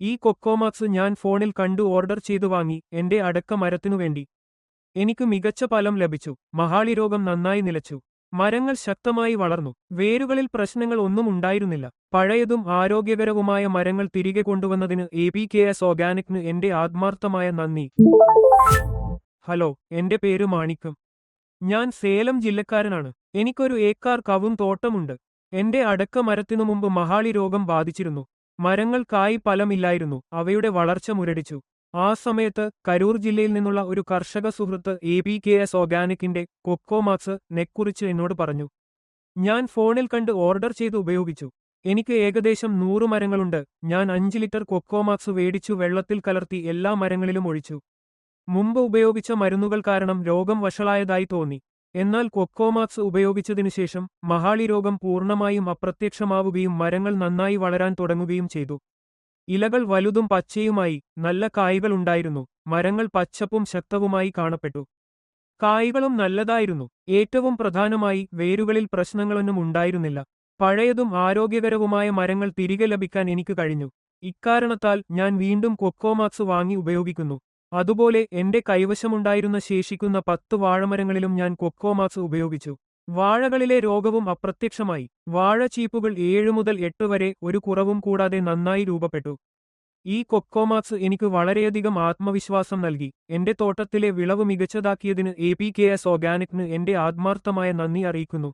ഈ കൊക്കോമാക്സ് ഞാൻ ഫോണിൽ കണ്ടു ഓർഡർ ചെയ്തു വാങ്ങി എന്റെ അടക്ക മരത്തിനു വേണ്ടി. എനിക്ക് മികച്ച ഫലം ലഭിച്ചു മഹാളി രോഗം നന്നായി നിലച്ചു. മരങ്ങൾ ശക്തമായി വളർന്നു വേരുകളിൽ പ്രശ്നങ്ങൾ ഒന്നും ഉണ്ടായിരുന്നില്ല. പഴയതും ആരോഗ്യകരവുമായ മരങ്ങൾ തിരികെ കൊണ്ടുവന്നതിന് എ പി കെ എസ് ഓർഗാനിക്കിന് എന്റെ ആത്മാർത്ഥമായ നന്ദി. ഹലോ എന്റെ പേര് മാണിക്കം. ഞാൻ സേലം ജില്ലക്കാരനാണ്. എനിക്കൊരു ഏക്കാർ കവും തോട്ടമുണ്ട്. എന്റെ അടക്ക മരത്തിനു മുമ്പ് മഹാളി രോഗം ബാധിച്ചിരുന്നു. മരങ്ങൾ കായ് ഫലമില്ലായിരുന്നു. അവയുടെ വളർച്ച മുരടിച്ചു. ആ സമയത്ത് കരൂർ ജില്ലയിൽ നിന്നുള്ള ഒരു കർഷക സുഹൃത്ത് എ പി കെ എസ് ഓർഗാനിക്കിന്റെ കൊക്കോമാക്സ് നെക്കുറിച്ച് എന്നോട് പറഞ്ഞു. ഞാൻ ഫോണിൽ കണ്ട് ഓർഡർ ചെയ്ത് ഉപയോഗിച്ചു. എനിക്ക് ഏകദേശം നൂറ് മരങ്ങളുണ്ട്. ഞാൻ അഞ്ച് ലിറ്റർ കൊക്കോമാക്സ് വേടിച്ചു വെള്ളത്തിൽ കലർത്തി എല്ലാ മരങ്ങളിലും ഒഴിച്ചു. മുമ്പ് ഉപയോഗിച്ച മരുന്നുകൾ കാരണം രോഗം വഷളായതായി തോന്നി. എന്നാൽ കൊക്കോമാക്സ് ഉപയോഗിച്ചതിനുശേഷം മഹാളി രോഗം പൂർണമായും അപ്രത്യക്ഷമാവുകയും മരങ്ങൾ നന്നായി വളരാൻ തുടങ്ങുകയും ചെയ്തു. ഇലകൾ വലുതും പച്ചയുമായി നല്ല കായ്കൾ ഉണ്ടായിരുന്നു. മരങ്ങൾ പച്ചപ്പും ശക്തവുമായി കാണപ്പെട്ടു. കായ്കളും നല്ലതായിരുന്നു. ഏറ്റവും പ്രധാനമായി വേരുകളിൽ പ്രശ്നങ്ങളൊന്നും ഉണ്ടായിരുന്നില്ല. പഴയതും ആരോഗ്യകരവുമായ മരങ്ങൾ തിരികെ ലഭിക്കാൻ എനിക്ക് കഴിഞ്ഞു. ഇക്കാരണത്താൽ ഞാൻ വീണ്ടും കൊക്കോമാക്സ് വാങ്ങി ഉപയോഗിക്കുന്നു. അതുപോലെ എന്റെ കൈവശമുണ്ടായിരുന്ന ശേഷിക്കുന്ന പത്ത് വാഴമരങ്ങളിലും ഞാൻ കൊക്കോമാക്സ് ഉപയോഗിച്ചു. വാഴകളിലെ രോഗവും അപ്രത്യക്ഷമായി. വാഴ ചീപ്പുകൾ ഏഴു മുതൽ എട്ട് വരെ ഒരു കുറവും കൂടാതെ നന്നായി രൂപപ്പെട്ടു. ഈ കൊക്കോമാക്സ് എനിക്ക് വളരെയധികം ആത്മവിശ്വാസം നൽകി. എന്റെ തോട്ടത്തിലെ വിളവ് മികച്ചതാക്കിയതിന് എ പി കെ എസ് ഓർഗാനിക്കിന് എന്റെ ആത്മാർത്ഥമായ നന്ദി അറിയിക്കുന്നു.